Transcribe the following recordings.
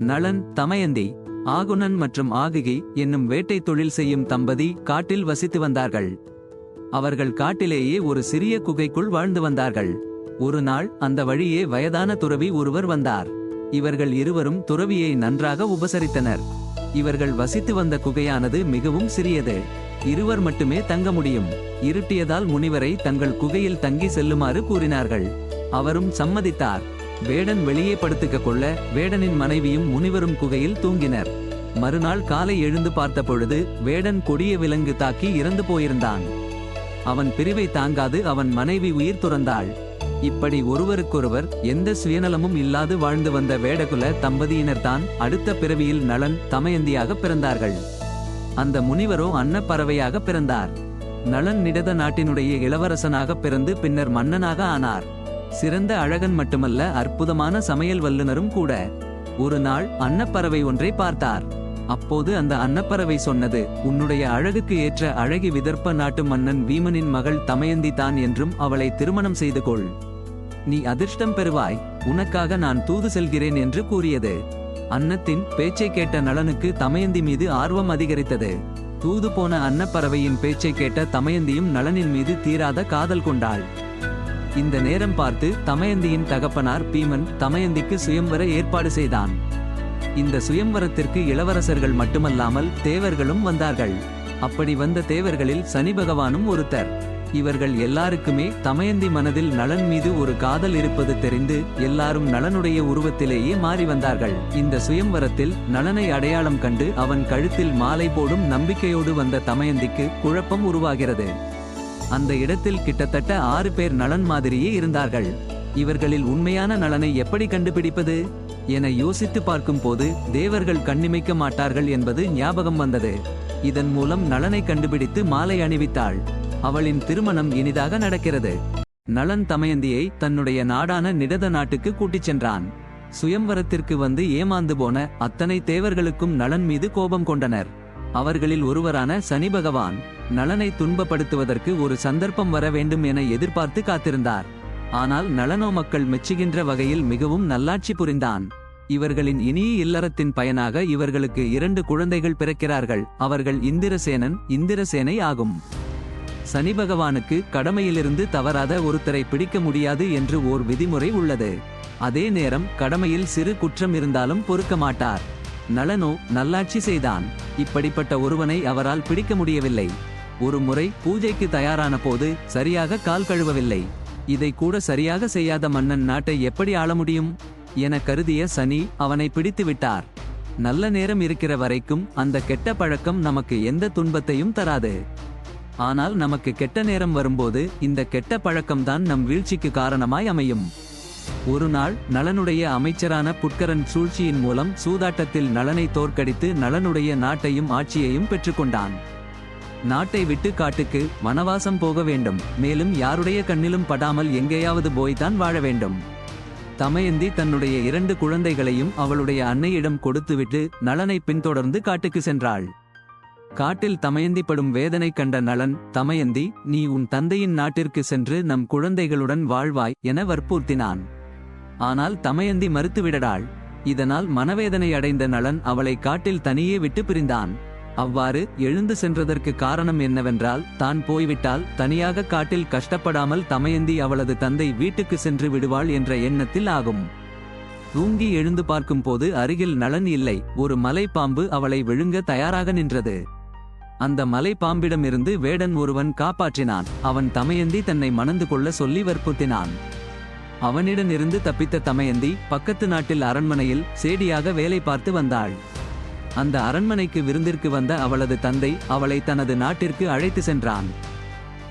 நளன் தமயந்தி ஆகுணன் மற்றும் ஆகுகி என்னும் வேட்டை தொழில் செய்யும் தம்பதி காட்டில் வசித்து வந்தார்கள். அவர்கள் காட்டிலேயே ஒரு சிறிய குகைக்குள் வாழ்ந்து வந்தார்கள். ஒரு நாள் அந்த வழியே வயதான துறவி ஒருவர் வந்தார். இவர்கள் இருவரும் துறவியை நன்றாக உபசரித்தனர். இவர்கள் வசித்து வந்த குகையானது மிகவும் சிறியது. இருவர் மட்டுமே தங்க முடியும். இருட்டியதால் முனிவரை தங்கள் குகையில் தங்கி செல்லுமாறு கூறினார்கள். அவரும் சம்மதித்தார். வேடன் வெளியே படுத்துக்க கொள்ள வேடனின் மனைவியும் முனிவரும் குகையில் தூங்கினர். மறுநாள் காலை எழுந்து பார்த்த பொழுது வேடன் கொடிய விலங்கு தாக்கி இறந்து போயிருந்தான். அவன் பிரிவை தாங்காது அவன் மனைவி உயிர் துறந்தாள். இப்படி ஒருவருக்கொருவர் எந்த சுயநலமும் இல்லாது வாழ்ந்து வந்த வேடகுல தம்பதியினர்தான் அடுத்த பிறவியில் நலன் தமயந்தியாக பிறந்தார்கள். அந்த முனிவரோ அன்னப்பறவையாக பிறந்தார். நலன் நிடத நாட்டினுடைய இளவரசனாக பிறந்து பின்னர் மன்னனாக ஆனார். சிறந்த அழகன் மட்டுமல்ல அற்புதமான சமையல் வல்லுனரும் கூட. ஒரு நாள் அன்னப்பறவை ஒன்றை பார்த்தார். அப்போது அந்த அன்னப்பறவை சொன்னது உன்னுடைய அழகுக்கு ஏற்ற அழகி விதர்ப்ப நாட்டு மன்னன் வீமனின் மகள் தமயந்தி தான் என்றும் அவளை திருமணம் செய்து கொள். நீ அதிர்ஷ்டம் பெறுவாய் உனக்காக நான் தூது செல்கிறேன் என்று கூறியது. அன்னத்தின் பேச்சை கேட்ட நலனுக்கு தமயந்தி மீது ஆர்வம் அதிகரித்தது. தூது போன அன்னப்பறவையின் பேச்சை கேட்ட தமயந்தியும் நலனின் மீது தீராத காதல் கொண்டாள். இந்த நேரம் பார்த்து தமயந்தியின் தகப்பனார் பீமன் தமயந்திக்கு சுயம்வர ஏற்பாடு செய்தான். இந்த சுயம்வரத்திற்கு இளவரசர்கள் மட்டுமல்லாமல் தேவர்களும் வந்தார்கள். அப்படி வந்த தேவர்களில் சனி பகவானும் ஒருத்தர். இவர்கள் எல்லாருக்குமே தமயந்தி மனதில் நலன் மீது ஒரு காதல் இருப்பது தெரிந்து எல்லாரும் நலனுடைய உருவத்திலேயே மாறி வந்தார்கள். இந்த சுயம்வரத்தில் நலனை அடையாளம் கண்டு அவன் கழுத்தில் மாலை போடும் நம்பிக்கையோடு வந்த தமயந்திக்கு குழப்பம் உருவாகிறது. அந்த இடத்தில் கிட்டத்தட்ட ஆறு பேர் நலன் மாதிரியே இருந்தார்கள். இவர்களில் உண்மையான நலனை எப்படி கண்டுபிடிப்பது? என யோசித்து பார்க்கும்போது தேவர்கள் கண்ணிமைக்க மாட்டார்கள் என்பது ஞாபகம் வந்தது. இதன் மூலம் நலனை கண்டுபிடித்து மாலை அணிவித்தாள். அவளின் திருமணம் இனிதாக நடக்கிறது. நலன் தமயந்தியை தன்னுடைய நாடான நிடத நாட்டுக்கு கூட்டிச் சென்றான். சுயம்வரத்திற்கு வந்து ஏமாந்து போன அத்தனை தேவர்களுக்கும் நலன் மீது கோபம் கொண்டனர். அவர்களில் ஒருவரான சனி பகவான் நலனை துன்பப்படுத்துவதற்கு ஒரு சந்தர்ப்பம் வர வேண்டும் என எதிர்பார்த்து காத்திருந்தார். ஆனால் நலனோ மக்கள் மெச்சுகின்ற வகையில் மிகவும் நல்லாட்சி புரிந்தான். இவர்களின் இனிய இல்லறத்தின் பயனாக இவர்களுக்கு இரண்டு குழந்தைகள் பிறக்கிறார்கள். அவர்கள் இந்திரசேனன் இந்திரசேனை ஆகும். சனி பகவானுக்கு கடமையிலிருந்து தவறாத ஒருத்தரை பிடிக்க முடியாது என்று ஓர் விதிமுறை உள்ளது. அதே நேரம் கடமையில் சிறு குற்றம் இருந்தாலும் பொறுக்க மாட்டார். நளனோ நல்லாட்சி செய்தான். இப்படிப்பட்ட ஒருவனை அவரால் பிடிக்க முடியவில்லை. ஒரு முறை பூஜைக்கு தயாரான போது சரியாக கால் கழுவவில்லை. இதை கூட சரியாக செய்யாத மன்னன் நாட்டை எப்படி ஆள முடியும்? என கருதிய சனி அவனை பிடித்து விட்டார். நல்ல நேரம் இருக்கிற வரைக்கும் அந்த கெட்ட பழக்கம் நமக்கு எந்த துன்பத்தையும் தராது. ஆனால் நமக்கு கெட்ட நேரம் வரும்போது இந்த கெட்ட பழக்கம்தான் நம் வீழ்ச்சிக்கு காரணமாய் அமையும். ஒரு நாள் நலனுடைய அமைச்சரான புட்கரன் சூழ்ச்சியின் மூலம் சூதாட்டத்தில் நலனை தோற்கடித்து நலனுடைய நாட்டையும் ஆட்சியையும் பெற்றுக்கொண்டான். நாட்டை விட்டு காட்டுக்கு வனவாசம் போக வேண்டும். மேலும் யாருடைய கண்ணிலும் படாமல் எங்கேயாவது போய்தான் வாழ வேண்டும். தமயந்தி தன்னுடைய இரண்டு குழந்தைகளையும் அவளுடைய அன்னையிடம் கொடுத்துவிட்டு நலனை பின்தொடர்ந்து காட்டுக்கு சென்றாள். காட்டில் தமயந்தி படும் வேதனை கண்ட நலன் தமயந்தி நீ உன் தந்தையின் நாட்டிற்கு சென்று நம் குழந்தைகளுடன் வாழ்வாய் என வற்புறுத்தினான். ஆனால் தமயந்தி மறுத்துவிடடாள். இதனால் மனவேதனை அடைந்த நலன் அவளை காட்டில் தனியே விட்டு பிரிந்தான். அவ்வாறு எழுந்து சென்றதற்கு காரணம் என்னவென்றால் தான் போய்விட்டால் தனியாக காட்டில் கஷ்டப்படாமல் தமயந்தி அவளது தந்தை வீட்டுக்கு சென்று விடுவாள் என்ற எண்ணத்தில் ஆகும். தூங்கி எழுந்து பார்க்கும்போது அருகில் நலன் இல்லை. ஒரு மலைப்பாம்பு அவளை விழுங்க தயாராக நின்றது. அந்த மலைப்பாம்பிடமிருந்து வேடன் ஒருவன் காப்பாற்றினான். அவன் தமயந்தி தன்னை மணந்து கொள்ள சொல்லி வற்புறுத்தினான். அவனிடமிருந்து தப்பித்த தமயந்தி பக்கத்து நாட்டில் அரண்மனையில் சேடியாக வேலை பார்த்து வந்தாள். அந்த அரண்மனைக்கு விருந்திற்கு வந்த அவளது தந்தை அவளை தனது நாட்டிற்கு அழைத்து சென்றான்.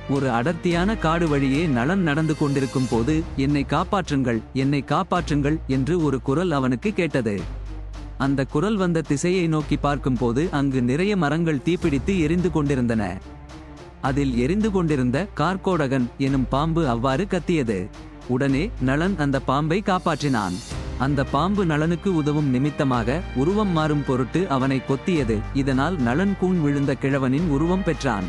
ஒரு அடர்த்தியான காடு வழியே நலன் நடந்து கொண்டிருக்கும் போது என்னை காப்பாற்றுங்கள் என்னை காப்பாற்றுங்கள் என்று ஒரு குரல் அவனுக்கு கேட்டது. அந்த குரல் வந்த திசையை நோக்கி பார்க்கும்போது அங்கு நிறைய மரங்கள் தீப்பிடித்து எரிந்து கொண்டிருந்தன. அதில் எரிந்து கொண்டிருந்த கார்கோடகன் எனும் பாம்பு அவ்வாறு கத்தியது. உடனே நலன் அந்த பாம்பை காப்பாற்றினான். அந்த பாம்பு நலனுக்கு உதவும் நிமித்தமாக உருவம் மாறும் பொருட்டு அவனை கொத்தியது. இதனால் நலன் கூன் விழுந்த கிழவனின் உருவம் பெற்றான்.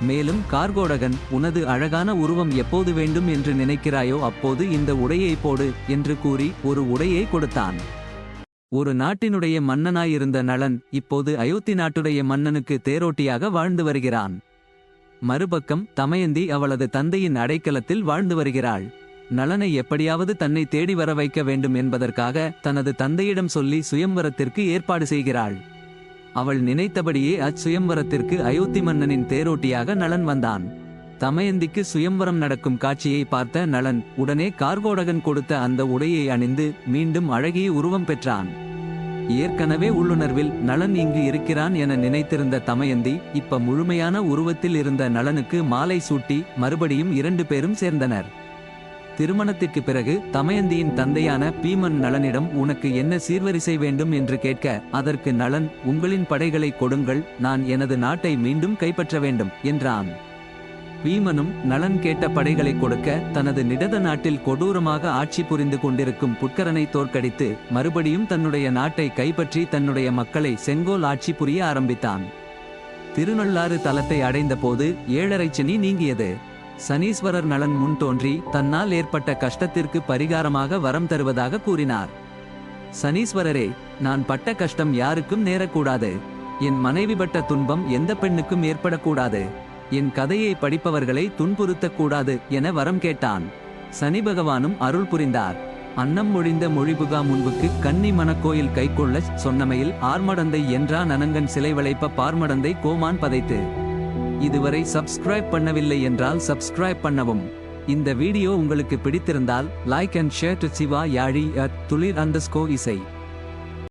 மேலும் கார்கோடகன் உனது அழகான உருவம் எப்போது வேண்டும் என்று நினைக்கிறாயோ அப்போது இந்த உடையை போடு என்று கூறி ஒரு உடையை கொடுத்தான். ஒரு நாட்டினுடைய மன்னனாயிருந்த நளன் இப்போது அயோத்தி நாட்டுடைய மன்னனுக்கு தேரோட்டியாக வாழ்ந்து வருகிறான். மறுபக்கம் தமயந்தி அவளது தந்தையின் அடைக்கலத்தில் வாழ்ந்து வருகிறாள். நலனை எப்படியாவது தன்னை தேடி வர வைக்க வேண்டும் என்பதற்காக தனது தந்தையிடம் சொல்லி சுயம்வரத்திற்கு ஏற்பாடு செய்கிறாள். அவள் நினைத்தபடியே அச்சுயம்வரத்திற்கு அயோத்தி மன்னனின் தேரோட்டியாக நலன் வந்தான். தமயந்திக்கு சுயம்வரம் நடக்கும் காட்சியை பார்த்த நலன் உடனே கார்கோடகன் கொடுத்த அந்த உடையை அணிந்து மீண்டும் அழகிய உருவம் பெற்றான். ஏற்கனவே உள்ளுணர்வில் நலன் இங்கு இருக்கிறான் என நினைத்திருந்த தமயந்தி இப்ப முழுமையான உருவத்தில் இருந்த நலனுக்கு மாலை சூட்டி மறுபடியும் இரண்டு பேரும் சேர்ந்தனர். திருமணத்திற்கு பிறகு தமயந்தியின் தந்தையான பீமன் நலனிடம் உனக்கு என்ன சீர்வரிசை வேண்டும்? என்று கேட்க அதற்கு நலன் உங்களின் படைகளை கொடுங்கள் நான் எனது நாட்டை மீண்டும் கைப்பற்ற வேண்டும் என்றான். பீமனும் நலன் கேட்ட படைகளை கொடுக்க தனது நிடத நாட்டில் கொடூரமாக ஆட்சி புரிந்து கொண்டிருக்கும் புட்கரனை தோற்கடித்து மறுபடியும் தன்னுடைய நாட்டை கைப்பற்றி தன்னுடைய மக்களை செங்கோல் ஆட்சி புரிய ஆரம்பித்தான். திருநள்ளாறு தலத்தை அடைந்தபோது ஏழரை சனி நீங்கியது. சனீஸ்வரர் நலன் முன் தோன்றி தன்னால் ஏற்பட்ட கஷ்டத்திற்கு பரிகாரமாக வரம் தருவதாக கூறினார். சனீஸ்வரரே நான் பட்ட கஷ்டம் யாருக்கும் நேரக்கூடாது. என் மனைவி பட்ட துன்பம் எந்த பெண்ணுக்கும் ஏற்படக்கூடாது. என் கதையை படிப்பவர்களை துன்புறுத்தக்கூடாது என வரம் கேட்டான். சனி பகவானும் அருள் புரிந்தார். அன்னம் மொழிந்த மொழிபுகா முன்புக்கு கன்னி மனக்கோயில் கைக்கொள்ளச் சொன்னமையில் ஆர்மடந்தை என்றா நனங்கன் சிலை வளைப்ப பார்மடந்தை கோமான் பதைத்து. இதுவரை சப்ஸ்கிரைப் பண்ணவில்லை என்றால் சப்ஸ்கிரைப் பண்ணவும். இந்த வீடியோ உங்களுக்கு பிடித்திருந்தால் like and share to Siva Yazhi at Thulir அண்டர்ஸ்கோ இசை